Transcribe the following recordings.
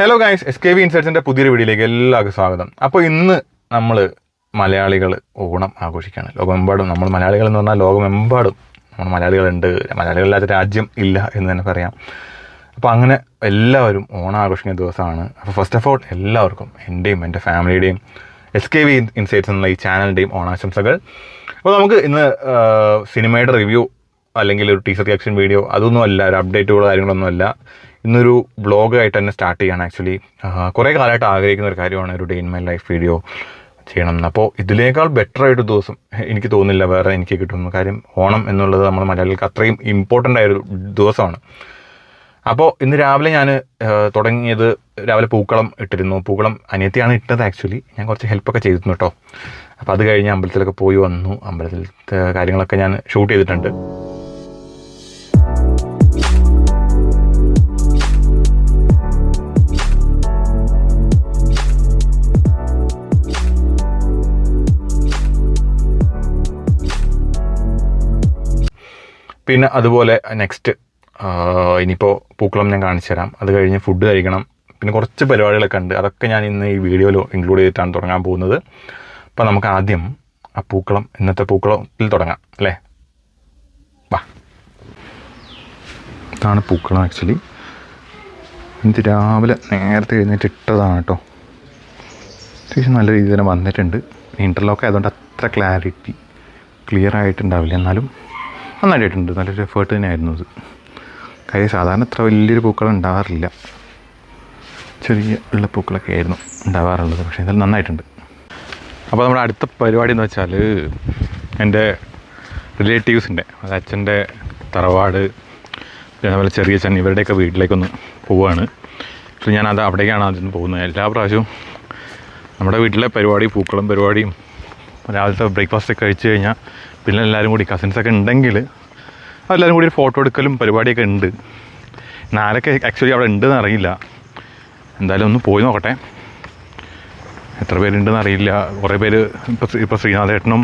Hello guys S K V ഇൻസൈറ്റ്സിന്റെ പുതിയൊരു വീഡിയോയിലേക്ക് എല്ലാവർക്കും സ്വാഗതം. അപ്പോൾ ഇന്ന് നമ്മൾ മലയാളികൾ ഓണം ആഘോഷിക്കുകയാണ്. ലോകമെമ്പാടും നമ്മൾ മലയാളികൾ എന്ന് പറഞ്ഞാൽ ലോകമെമ്പാടും നമ്മൾ മലയാളികളുണ്ട്. മലയാളികളില്ലാത്ത രാജ്യം ഇല്ല എന്ന് തന്നെ പറയാം. അപ്പോൾ അങ്ങനെ എല്ലാവരും ഓണം ആഘോഷിക്കുന്ന ദിവസമാണ്. അപ്പോൾ ഫസ്റ്റ് ഓഫ് ഓൾ എല്ലാവർക്കും എന്റെയും എന്റെ ഫാമിലിയുടെയും എസ് കെ വി ഇൻസൈറ്റ്സ് എന്നുള്ള ഈ ചാനലിന്റെയും ഓണാശംസകൾ. അപ്പോൾ നമുക്ക് ഇന്ന് സിനിമയുടെ റിവ്യൂ അല്ലെങ്കിൽ ഒരു ടീച്ചർ റിയാക്ഷൻ വീഡിയോ അതൊന്നും അല്ല. ഒരു അപ്ഡേറ്റുകളോ കാര്യങ്ങളൊന്നും അല്ല. ഇന്നൊരു ബ്ലോഗായിട്ട് തന്നെ സ്റ്റാർട്ട് ചെയ്യാണ് ആക്ച്വലി കുറേ കാലമായിട്ട് ആഗ്രഹിക്കുന്ന ഒരു കാര്യമാണ് ഒരു day in my life video ചെയ്യണം അപ്പോൾ ഇതിനേക്കാൾ ബെറ്റർ ആയിട്ട് ദിവസം എനിക്ക് തോന്നുന്നില്ല വേറെ എനിക്ക് കിട്ടുന്നു കാര്യം ഓണം എന്നുള്ളത് നമ്മൾ മലയാളികൾക്ക് അത്രയും ഇമ്പോർട്ടന്റ് ആയൊരു ദിവസമാണ്. അപ്പോൾ ഇന്ന് രാവിലെ ഞാൻ തുടങ്ങിയത് രാവിലെ പൂക്കളം ഇട്ടിരുന്നു. പൂക്കളം അനിയത്തിയാണ് ഇട്ടത് ആക്ച്വലി ഞാൻ കുറച്ച് ഹെൽപ്പൊക്കെ ചെയ്തിരുന്നു കേട്ടോ. അപ്പോൾ അത് കഴിഞ്ഞ് അമ്പലത്തിലൊക്കെ പോയി വന്നു. അമ്പലത്തിലത്തെ കാര്യങ്ങളൊക്കെ ഞാൻ ഷൂട്ട് ചെയ്തിട്ടുണ്ട്. പിന്നെ അതുപോലെ നെക്സ്റ്റ് ഇനിയിപ്പോൾ പൂക്കളം ഞാൻ കാണിച്ചു തരാം. അത് കഴിഞ്ഞ് ഫുഡ് കഴിക്കണം. പിന്നെ കുറച്ച് പരിപാടികളൊക്കെ ഉണ്ട്. അതൊക്കെ ഞാൻ ഇന്ന് ഈ വീഡിയോയിൽ ഇൻക്ലൂഡ് ചെയ്തിട്ടാണ് തുടങ്ങാൻ പോകുന്നത്. അപ്പോൾ നമുക്ക് ആദ്യം ആ പൂക്കളം ഇന്നത്തെ പൂക്കളത്തിൽ തുടങ്ങാം അല്ലേ? വാ. ഇതാണ് പൂക്കളം ആക്ച്വലി ഇത് രാവിലെ നേരത്തെ എഴുന്നേറ്റ് ഇട്ടതാണ് കേട്ടോ. അത്യാവശ്യം നല്ല രീതിയിൽ തന്നെ വന്നിട്ടുണ്ട്. ഇന്റർലോക്ക് ആയതുകൊണ്ട് അത്ര ക്ലാരിറ്റി ക്ലിയർ ആയിട്ടുണ്ടാവില്ല. എന്നാലും നന്നായിട്ടുണ്ട്. നല്ലൊരു എഫേർട്ട് തന്നെയായിരുന്നു അത്. കാര്യം സാധാരണ ഇത്ര വലിയൊരു പൂക്കൾ ഉണ്ടാവാറില്ല. ചെറിയ ഉള്ള പൂക്കളൊക്കെ ആയിരുന്നു ഉണ്ടാവാറുള്ളത്. പക്ഷേ എന്തായാലും നന്നായിട്ടുണ്ട്. അപ്പോൾ നമ്മുടെ അടുത്ത പരിപാടി എന്ന് വെച്ചാൽ എന്റെ റിലേറ്റീവ്സിന്റെ അത് അച്ഛന്റെ തറവാട് അതുപോലെ ചെറിയ ചൻ ഇവരുടെയൊക്കെ വീട്ടിലേക്കൊന്ന് പോവുകയാണ് പക്ഷേ ഞാനത് അവിടേക്കാണ് ആദ്യം പോകുന്നത്. എല്ലാ പ്രാവശ്യവും നമ്മുടെ വീട്ടിലെ പരിപാടി പൂക്കളം പരിപാടിയും രാവിലത്തെ ബ്രേക്ക്ഫാസ്റ്റ് ഒക്കെ കഴിച്ച് കഴിഞ്ഞാൽ പിന്നെ എല്ലാവരും കൂടി കസിൻസൊക്കെ ഉണ്ടെങ്കിൽ എല്ലാവരും കൂടി ഒരു ഫോട്ടോ എടുക്കലും പരിപാടിയൊക്കെ ഉണ്ട്. നാലൊക്കെ ആക്ച്വലി അവിടെ ഉണ്ടെന്ന് അറിയില്ല. എന്തായാലും ഒന്ന് പോയി നോക്കട്ടെ. എത്ര പേരുണ്ടെന്ന് അറിയില്ല. കുറേ പേര് ഇപ്പോൾ ഇപ്പോൾ ശ്രീനാഥേട്ടനും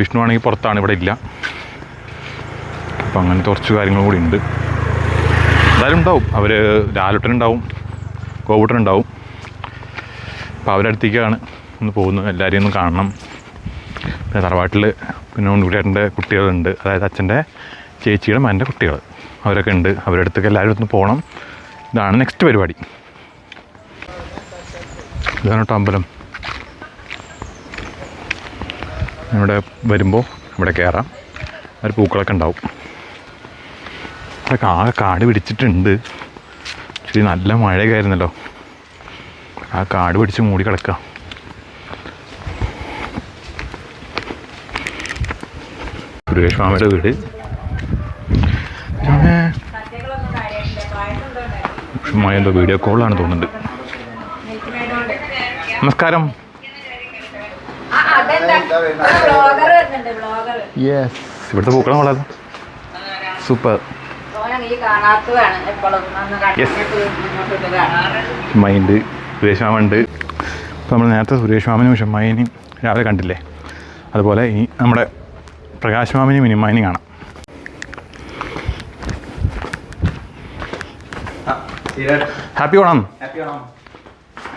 വിഷ്ണു ആണെങ്കിൽ പുറത്താണ് ഇവിടെ ഇല്ല. അപ്പോൾ അങ്ങനത്തെ കുറച്ച് കാര്യങ്ങൾ കൂടി ഉണ്ട്. എന്തായാലും ഉണ്ടാവും. അവർ ലാലുട്ടനുണ്ടാവും കോവൂട്ടനുണ്ടാവും അപ്പോൾ അവരടുത്തേക്കാണ് ഒന്ന് പോകുന്നത്. എല്ലാവരെയും ഒന്ന് കാണണം. തറവാട്ടിൽ പിന്നെ ഉണ്ണിക്കുട്ടിയേട്ടന്റെ കുട്ടികളുണ്ട്. അതായത് അച്ഛന്റെ ചേച്ചിയുടെ മകന്റെ കുട്ടികൾ. അവരൊക്കെ ഉണ്ട്. അവരുടെ അടുത്തേക്ക് എല്ലാവരും ഒന്ന് പോകണം ഇതാണ് നെക്സ്റ്റ് പരിപാടി. ഇതാണ് കേട്ടോ അമ്പലം. ഇവിടെ വരുമ്പോൾ ഇവിടെ കയറാം. ഒരു പൂക്കളൊക്കെ ഉണ്ടാവും. ഇവിടെ ആകെ കാട് പിടിച്ചിട്ടുണ്ട്. ശരി നല്ല മഴയൊക്കെ ആയിരുന്നല്ലോ. ആ കാട് പിടിച്ച് മൂടി കിടക്കുക. സുരേഷ് മാമയുടെ വീട്? പിന്നെ മായ എന്തോ വീഡിയോ കോളാണ് തോന്നുന്നത് നമസ്കാരം. യെസ് ഇവിടുത്തെ പൂക്കളം വളരെ സൂപ്പർ. മൈൻഡ്. സുരേഷ് മാമ ഇപ്പോൾ നമ്മൾ നേരത്തെ സുരേഷ് മാമനും ഷമ്മായിനെയും രാവിലെ കണ്ടില്ലേ? അതുപോലെ ഇനി നമ്മുടെ പ്രകാശ് മാമിനെയും മിനിമാനെയും കാണാം. ഹാപ്പി ഓണം.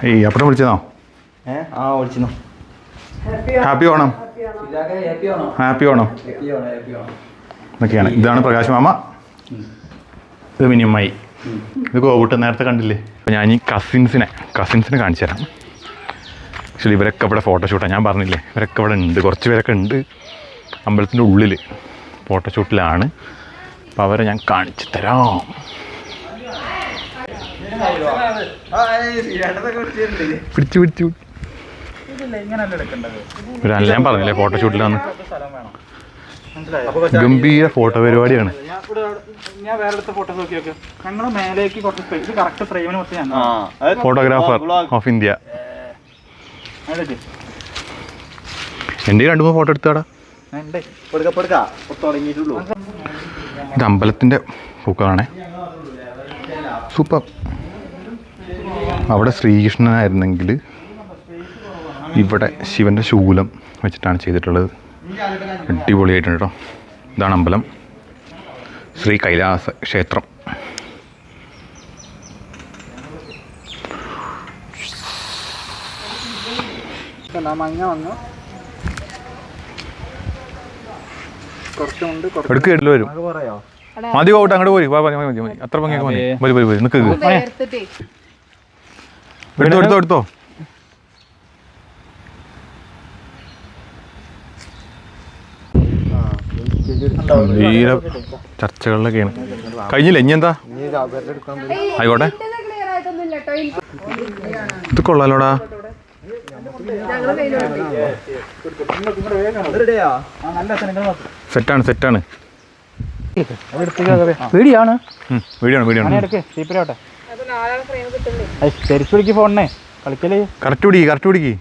ഈ അപ്പുറം വിളിച്ചതോ ആ വിളിച്ചിരുന്നു. ഹാപ്പി ഓണം. ഹാപ്പി ഓണം. എന്നൊക്കെയാണ് ഇതാണ് പ്രകാശ് മാമ ഇത് മിനിയമ്മായി ഇത് കോവിട്ട് നേരത്തെ കണ്ടില്ലേ? അപ്പോൾ ഞാൻ ഈ കസിൻസിനെ കസിൻസിനെ കാണിച്ചു തരാം. ആക്ച്വലി ഇവരൊക്കെ ഇവിടെ ഫോട്ടോഷൂട്ടാണ് ഞാൻ പറഞ്ഞില്ലേ ഇവരൊക്കെ ഇവിടെ ഉണ്ട്. കുറച്ച് പേരൊക്കെ ഉണ്ട്. അമ്പലത്തിന്റെ ഉള്ളിൽ ഫോട്ടോഷൂട്ടിലാണ്. അപ്പോൾ അവരെ ഞാൻ കാണിച്ചു തരാം. പിടിച്ചു പിടിച്ചു. ഒരു അല്ല ഞാൻ പറഞ്ഞില്ലേ ഫോട്ടോഷൂട്ടിലാണ്. ഗംഭീര ഫോട്ടോ പരിപാടിയാണ്. ഫോട്ടോഗ്രാഫർ ഓഫ് ഇന്ത്യ എന്റെ എന്റെ രണ്ട് മൂന്ന് ഫോട്ടോ എടുത്താടാ ഇത് അമ്പലത്തിന്റെ പൂക്കളാണേ. സൂപ്പർ. അവിടെ ശ്രീകൃഷ്ണനായിരുന്നെങ്കിൽ ഇവിടെ ശിവന്റെ ശൂലം വെച്ചിട്ടാണ് ചെയ്തിട്ടുള്ളത്. അടിപൊളിയായിട്ടുണ്ട് കേട്ടോ ഇതാണ് അമ്പലം. ശ്രീ കൈലാസ ക്ഷേത്രം. മഞ്ഞ വന്നു. കുറച്ചുണ്ട് കുറച്ച് എടുക്ക് കേട്ടില്ല വരും. മതി പോകട്ടെ അങ്ങോട്ട് പോയി വാ, മതി മതി മതി. അത്ര ഭംഗിയൊക്കെ മതി. വരും വരും വരും നിൽക്ക് എടുത്തോ എടുത്തോ എടുത്തോ. ഗംഭീര ചർച്ചകളിലൊക്കെയാണ്. കഴിഞ്ഞില്ല? ഇനി എന്താ? ആയിക്കോട്ടെ. ഇത് കൊള്ളാലോടാ. നല്ല സെറ്റാണ് സെറ്റാണ്. വീടിയാണ് വീഡിയോ ആണ് വീഡിയോ ആണ് എടുക്ക് ചീപ്പിലോട്ടെ തിരിച്ചു പിടിക്ക് ഫോണിനെ. കളിക്കൽ. കറക്റ്റ് പിടിക്ക് കറക്റ്റ് പിടിക്ക്.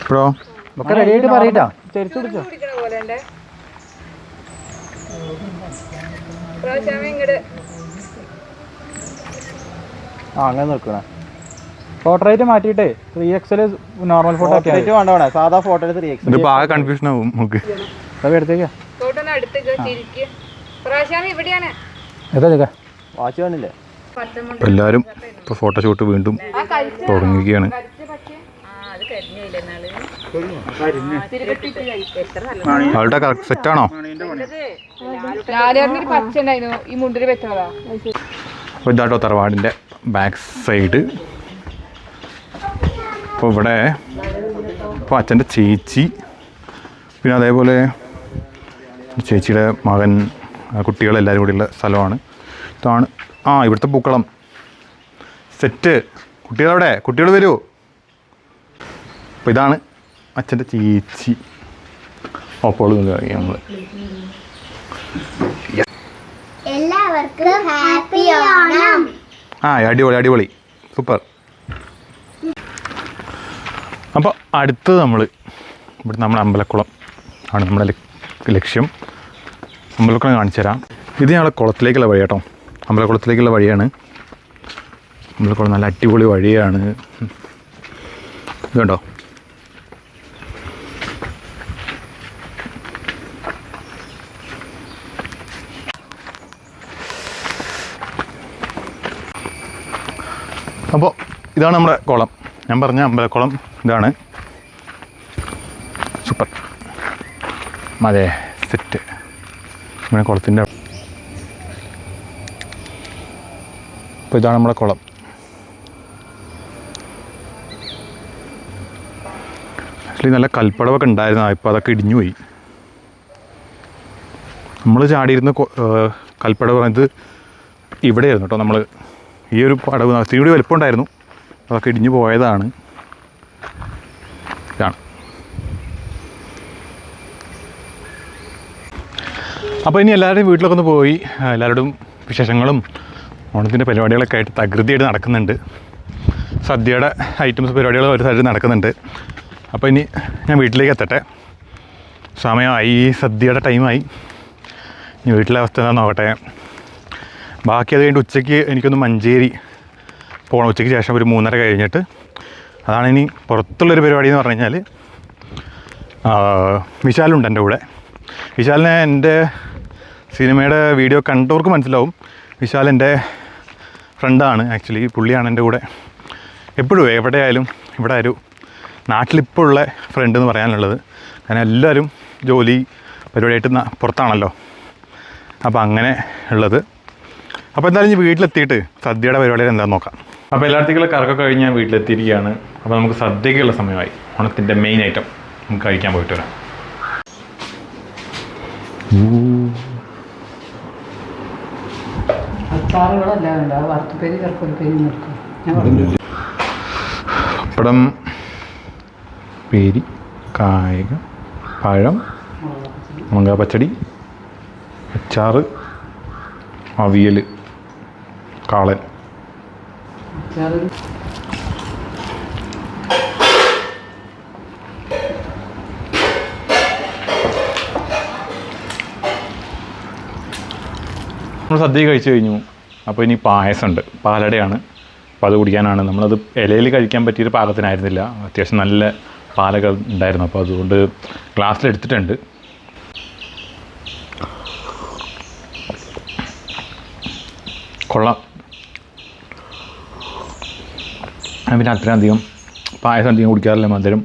ഇപ്പോഴോ ഒക്കെ റെഡിയായിട്ട് പറയട്ടാ തിരിച്ചു പിടിച്ചോ ആ അങ്ങനെ നിൽക്കണേ. ഫോട്ടോ റേറ്റ് മാറ്റിയിട്ടേ ത്രീ എക്സൽ നോർമൽ ഫോട്ടോ ഫോട്ടോ വേണ്ട വേണ്ട. സാധാ ഫോട്ടോ ത്രീ എക്സ് ഇതിപ്പോ ആകെ കൺഫ്യൂഷൻ ആവും നമുക്ക്. എടുത്തേക്കാ. വാച്ച് കാണില്ലേ എല്ലാവരും ഇപ്പൊ ഫോട്ടോഷൂട്ട് വീണ്ടും അത് നല്ല ആളുടെ കറക്റ്റ് സെറ്റ് ആണോ? അപ്പോൾ ഇതാട്ടോ തറവാടിന്റെ ബാക്ക് സൈഡ് അപ്പോൾ ഇവിടെ ഇപ്പോൾ അച്ഛന്റെ ചേച്ചി പിന്നെ അതേപോലെ ചേച്ചിയുടെ മകൻ കുട്ടികളെല്ലാവരും കൂടിയുള്ള സ്ഥലമാണ്. ഇതാണ് ആ ഇവിടുത്തെ പൂക്കളം. സെറ്റ്. കുട്ടികളവിടെ കുട്ടികൾ വരൂ. അപ്പോൾ ഇതാണ് അച്ഛന്റെ ചേച്ചി. അപ്പോൾ നമ്മൾ എല്ലാവർക്കും ഹാപ്പി ഓണം. ആ അടിപൊളി അടിപൊളി. സൂപ്പർ. അപ്പോൾ അടുത്തത് നമ്മൾ ഇവിടെ നമ്മുടെ അമ്പലക്കുളം ആണ് നമ്മുടെ ലക്ഷ്യം. അമ്പലക്കുളം കാണിച്ചു തരാം. ഇത് ഞങ്ങളെ കുളത്തിലേക്കുള്ള വഴി കേട്ടോ. അമ്പലക്കുളത്തിലേക്കുള്ള വഴിയാണ്. അമ്പലക്കുളം നല്ല അടിപൊളി വഴിയാണ്. ഇതുണ്ടോ അപ്പോൾ ഇതാണ് നമ്മുടെ കുളം. ഞാൻ പറഞ്ഞ അമ്പലക്കുളം ഇതാണ്. സൂപ്പർ. അതെ സെറ്റ്. ഇങ്ങനെ കുളത്തിന്റെ അപ്പോൾ ഇതാണ് നമ്മുടെ കുളം. ആക്ച്വലി നല്ല കൽപ്പടവൊക്കെ ഉണ്ടായിരുന്നു. ഇപ്പോൾ അതൊക്കെ ഇടിഞ്ഞു പോയി. നമ്മൾ ചാടിയിരുന്ന കൽപ്പടവ് പറഞ്ഞത് ഇവിടെയായിരുന്നു കേട്ടോ നമ്മൾ ഈ ഒരു പടവ് കൂടി വലിപ്പം ഉണ്ടായിരുന്നു. അതൊക്കെ ഇടിഞ്ഞു പോയതാണ്. അപ്പോൾ ഇനി എല്ലാവരുടെയും വീട്ടിലൊക്കെ ഒന്ന് പോയി എല്ലാവരോടും വിശേഷങ്ങളും ഓണത്തിന്റെ പരിപാടികളൊക്കെ ആയിട്ട് തകൃതിയായിട്ട് നടക്കുന്നുണ്ട്. സദ്യയുടെ ഐറ്റംസ് പരിപാടികൾ ഒരു സൈഡിൽ നടക്കുന്നുണ്ട്. അപ്പോൾ ഇനി ഞാൻ വീട്ടിലേക്ക് എത്തട്ടെ. സമയമായി സദ്യയുടെ ടൈമായി. ഇനി വീട്ടിലെ അവസ്ഥ എന്താ നോക്കട്ടെ. ബാക്കി അത് കഴിഞ്ഞിട്ട് ഉച്ചയ്ക്ക് എനിക്കൊന്ന് മഞ്ചേരി പോകണം ഉച്ചയ്ക്ക് ശേഷം ഒരു മൂന്നര കഴിഞ്ഞിട്ട് അതാണ് ഇനി പുറത്തുള്ളൊരു പരിപാടി എന്ന് പറഞ്ഞു കഴിഞ്ഞാൽ വിശാലുണ്ട് എന്റെ കൂടെ. വിശാലിനെ എന്റെ സിനിമയുടെ വീഡിയോ കണ്ടവർക്ക് മനസ്സിലാവും. വിശാൽ എന്റെ ഫ്രണ്ടാണ് ആക്ച്വലി പുള്ളിയാണ് എന്റെ കൂടെ. എപ്പോഴും എവിടെയായാലും ഇവിടെ ഒരു നാട്ടിലിപ്പോൾ ഉള്ള ഫ്രണ്ട് എന്ന് പറയാനുള്ളത്. കാരണം എല്ലാവരും ജോലി പരിപാടിയായിട്ട് പുറത്താണല്ലോ. അപ്പോൾ അങ്ങനെ ഉള്ളത്. അപ്പോൾ എന്തായാലും വീട്ടിലെത്തിയിട്ട് സദ്യയുടെ പരിപാടികൾ എന്താണെന്ന് നോക്കാം. അപ്പോൾ എല്ലായിടത്തേക്കുള്ള കറക്കൊക്കെ കഴിഞ്ഞ് ഞാൻ വീട്ടിലെത്തിയിരിക്കുകയാണ്. അപ്പോൾ നമുക്ക് സദ്യക്കുള്ള സമയമായി. ഓണത്തിന്റെ മെയിൻ ഐറ്റം നമുക്ക് കഴിക്കാൻ പോയിട്ട് വരാം. പപ്പടം പേരി കായക പഴം മുളക പച്ചടി അച്ചാറ് അവിയൽ കാളൻ. അച്ചാറ് നമ്മൾ സദ്യ കഴിച്ചു കഴിഞ്ഞു. അപ്പോൾ ഇനി പായസമുണ്ട്. പാലടയാണ്. അപ്പോൾ അത് കുടിക്കാനാണ്. നമ്മളത് ഇലയിൽ കഴിക്കാൻ പറ്റിയൊരു പാകത്തിനായിരുന്നില്ല. അത്യാവശ്യം നല്ല പാലകൾ ഉണ്ടായിരുന്നു. അപ്പോൾ അതുകൊണ്ട് ഗ്ലാസ്സിലെടുത്തിട്ടുണ്ട് കൊള്ളാം ഞാൻ പിന്നെ അത്രയും അധികം പായസം അധികം കുടിക്കാറില്ല മധുരം.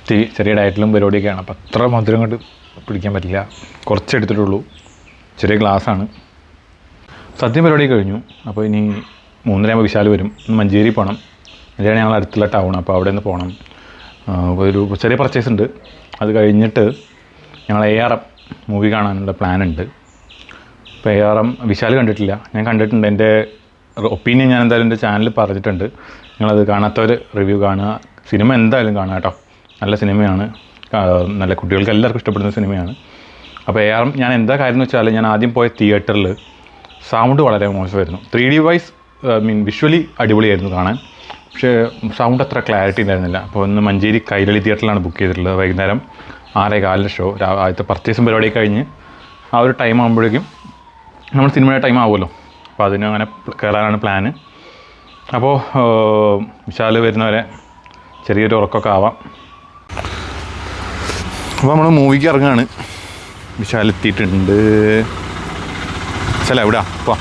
ഇത്തിരി ചെറിയ ഡയറ്റിലും പരിപാടിയൊക്കെയാണ്. അപ്പോൾ അത്ര മധുരം കൊണ്ട് പിടിക്കാൻ പറ്റില്ല. കുറച്ച് എടുത്തിട്ടുള്ളൂ. ചെറിയ ഗ്ലാസ്സാണ്. സദ്യ പരിപാടി കഴിഞ്ഞു. അപ്പോൾ ഇനി മൂന്നരയാകുമ്പോൾ വിശാൽ വരും. മഞ്ചേരി പോകണം മഞ്ചേരി ഞങ്ങൾ അടുത്തുള്ള ടൗൺ അപ്പോൾ അവിടെ നിന്ന് പോകണം ഒരു ചെറിയ പർച്ചേസ് ഉണ്ട്. അത് കഴിഞ്ഞിട്ട് ഞങ്ങൾ എ ആർ എം മൂവി കാണാനുള്ള പ്ലാൻ ഉണ്ട്. ഇപ്പോൾ എ ആർ എം വിശാൽ കണ്ടിട്ടില്ല. ഞാൻ കണ്ടിട്ടുണ്ട്. എന്റെ ഒപ്പീനിയൻ ഞാൻ എന്തായാലും എന്റെ ചാനലിൽ പറഞ്ഞിട്ടുണ്ട്. നിങ്ങളത് കാണാത്തവർ റിവ്യൂ കാണുക. സിനിമ എന്തായാലും കാണുക കേട്ടോ. നല്ല സിനിമയാണ് നല്ല കുട്ടികൾക്ക് എല്ലാവർക്കും ഇഷ്ടപ്പെടുന്ന സിനിമയാണ് അപ്പോൾ എ ആർ ഞാൻ എന്താ കാര്യം എന്ന് വെച്ചാൽ ഞാൻ ആദ്യം പോയ തിയേറ്ററിൽ സൗണ്ട് വളരെ മോശമായിരുന്നു. Three D wise mean visually അടിപൊളിയായിരുന്നു കാണാൻ. പക്ഷേ സൗണ്ട് അത്ര ക്ലാരിറ്റി ഉണ്ടായിരുന്നില്ല. അപ്പോൾ ഒന്ന് മഞ്ചേരി കൈരളി തിയേറ്ററിലാണ് ബുക്ക് ചെയ്തിട്ടുള്ളത് വൈകുന്നേരം ആറേ കാലിന്റെ ഷോ ആദ്യത്തെ പർച്ചേസും പരിപാടി കഴിഞ്ഞ് ആ ഒരു ടൈം ആകുമ്പോഴേക്കും നമ്മൾ സിനിമയുടെ ടൈം ആവുമല്ലോ. അപ്പോൾ അതിനും അങ്ങനെ കയറാനാണ് പ്ലാന് അപ്പോൾ വിശാൽ വരുന്നവരെ ചെറിയൊരു ഉറക്കമൊക്കെ ആവാം. അപ്പോൾ നമ്മൾ മൂവിക്ക് ഇറങ്ങുകയാണ് വിശാൽ എത്തിയിട്ടുണ്ട്. ചില എവിടാ? പോ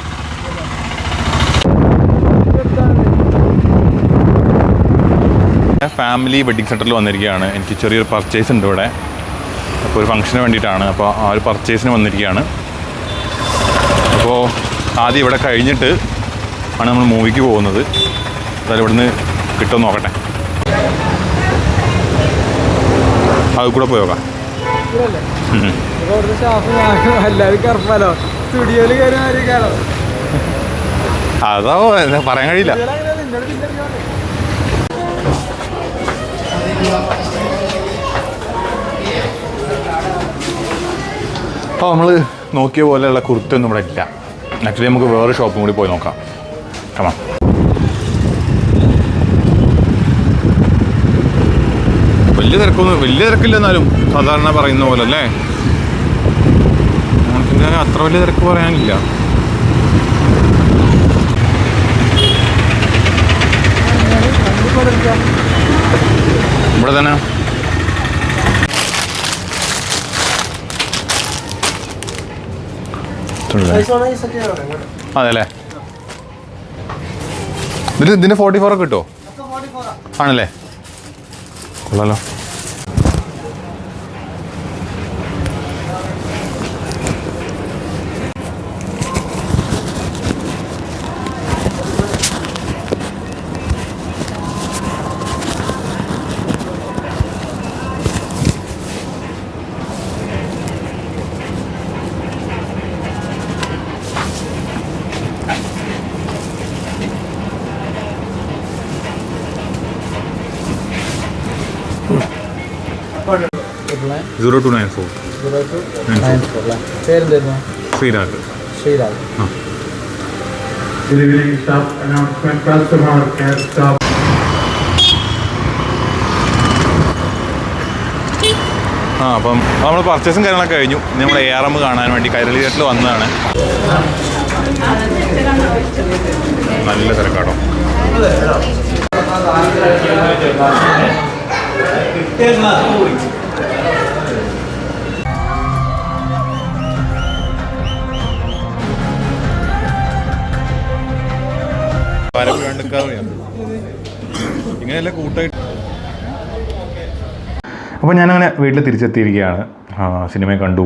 ഫാമിലി വെഡിങ് സെന്ററിൽ വന്നിരിക്കുകയാണ് എനിക്ക് ചെറിയൊരു പർച്ചേസ് ഉണ്ട് ഇവിടെ. അപ്പോൾ ഒരു ഫംഗ്ഷന് വേണ്ടിയിട്ടാണ്. അപ്പോൾ ആ ഒരു പർച്ചേസിന് വന്നിരിക്കുകയാണ് അപ്പോൾ ആദ്യം ഇവിടെ കഴിഞ്ഞിട്ട് ആണ് നമ്മൾ മൂവിക്ക് പോകുന്നത്. അതായത് ഇവിടുന്ന് കിട്ടുമെന്ന് നോക്കട്ടെ. അത് കൂടെ പോയി നോക്കാം. അതോ പറയാൻ കഴിയില്ല. അപ്പോൾ നമ്മൾ നോക്കിയ പോലെയുള്ള കുർത്തയൊന്നും ഇവിടെ ഇല്ല. ആക്ച്വലി നമുക്ക് വേറെ ഷോപ്പും കൂടി പോയി നോക്കാം. കമാ വലിയ തിരക്കൊന്നും വലിയ തിരക്കില്ല എന്നാലും സാധാരണ പറയുന്ന പോലെ അല്ലേ അത്ര വലിയ തിരക്ക് പറയാനില്ല. ഇവിടെ തന്നെ? അതെ അല്ലേ ഇതിന് ഇതിന് ഫോർട്ടി ഫോർ ഒക്കെ കിട്ടുമോ ആണല്ലേ? കൊള്ളാലോ. സീറോ ടു നയൻ ഫോർ പേരെന്തായിരുന്നു? Sreerag. Sreerag. Good evening, stop announcement, customer can stop. ആ അപ്പം നമ്മൾ പർച്ചേസും കാര്യങ്ങളൊക്കെ കഴിഞ്ഞു. നമ്മൾ എ ആർ എം കാണാൻ വേണ്ടി കൈരളി തിയേറ്ററിൽ വന്നതാണ്. നല്ല തിരക്കാട്ടോ. കൂട്ടായിട്ട് അപ്പോൾ ഞാനങ്ങനെ വീട്ടിൽ തിരിച്ചെത്തിയിരിക്കുകയാണ്. സിനിമ കണ്ടു.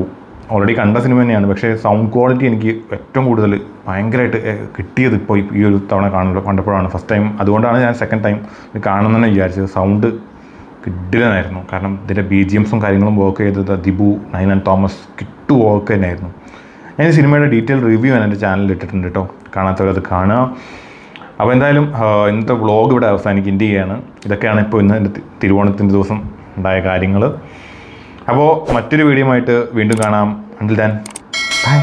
ഓൾറെഡി കണ്ട സിനിമ തന്നെയാണ്. പക്ഷേ സൗണ്ട് ക്വാളിറ്റി എനിക്ക് ഏറ്റവും കൂടുതൽ ഭയങ്കരമായിട്ട് കിട്ടിയത് ഇപ്പോൾ ഈ ഒരു തവണ കാണുമ്പോൾ കണ്ടപ്പോഴാണ്. ഫസ്റ്റ് ടൈം അതുകൊണ്ടാണ് ഞാൻ സെക്കൻഡ് ടൈം കാണുന്നതെന്ന് വിചാരിച്ചത്. സൗണ്ട് കിഡിലനായിരുന്നു കാരണം ഇതിന്റെ ബി ജി എംസും കാര്യങ്ങളും വർക്ക് ചെയ്തത് ദിബു നൈൻ ആൻഡ് തോമസ് കിട്ടു വർക്ക് തന്നെയായിരുന്നു. ഞാൻ ഈ സിനിമയുടെ ഡീറ്റെയിൽ റിവ്യൂ ഞാൻ എന്റെ ചാനലിൽ ഇട്ടിട്ടുണ്ട് കേട്ടോ കാണാത്തവരത് കാണുക. അപ്പോൾ എന്തായാലും ഇന്നത്തെ വ്ളോഗ് ഇവിടെ അവസാനിക്കും ചെയ്യുകയാണ് ഇതൊക്കെയാണ് ഇപ്പോൾ ഇന്ന് എന്റെ തിരുവോണത്തിന്റെ ദിവസം ഉണ്ടായ കാര്യങ്ങൾ അപ്പോൾ മറ്റൊരു വീഡിയോ ആയിട്ട് വീണ്ടും കാണാം. Until than by